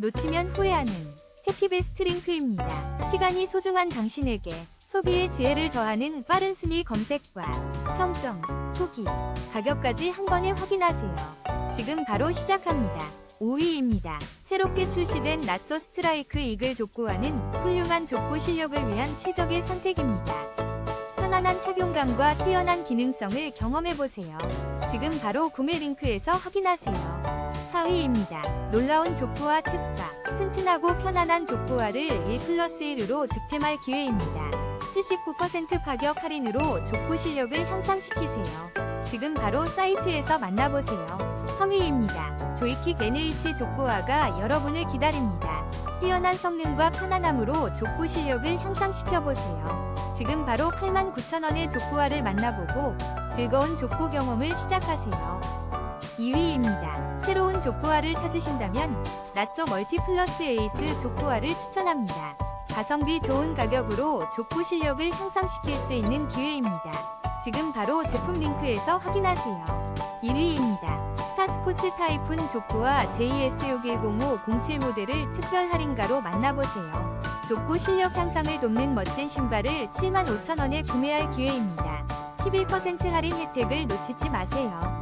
놓치면 후회하는 해피베스트 링크입니다. 시간이 소중한 당신에게 소비의 지혜를 더하는 빠른 순위 검색과 평점, 후기, 가격까지 한 번에 확인하세요. 지금 바로 시작합니다. 5위입니다. 새롭게 출시된 낫소 스트라이크 이글 족구와는 훌륭한 족구 실력을 위한 최적의 선택입니다. 편안한 착용감과 뛰어난 기능성을 경험해보세요. 지금 바로 구매 링크에서 확인하세요. 4위입니다. 놀라운 족구화 특가. 튼튼하고 편안한 족구화를 1 플러스 1으로 득템할 기회입니다. 79% 가격 할인으로 족구 실력을 향상시키세요. 지금 바로 사이트에서 만나보세요. 3위입니다. 조이킥 NH 족구화가 여러분을 기다립니다. 뛰어난 성능과 편안함으로 족구 실력을 향상시켜보세요. 지금 바로 89,000원의 족구화를 만나보고 즐거운 족구 경험을 시작하세요. 2위입니다. 새로운 족구화를 찾으신다면 낫소 멀티 플러스 에이스 족구화를 추천합니다. 가성비 좋은 가격으로 족구 실력을 향상시킬 수 있는 기회입니다. 지금 바로 제품 링크에서 확인하세요. 1위입니다. 스타 스포츠 타이푼 족구와 JS61050 07 모델을 특별 할인가로 만나보세요. 족구 실력 향상을 돕는 멋진 신발을 75,000원에 구매할 기회입니다. 11% 할인 혜택을 놓치지 마세요.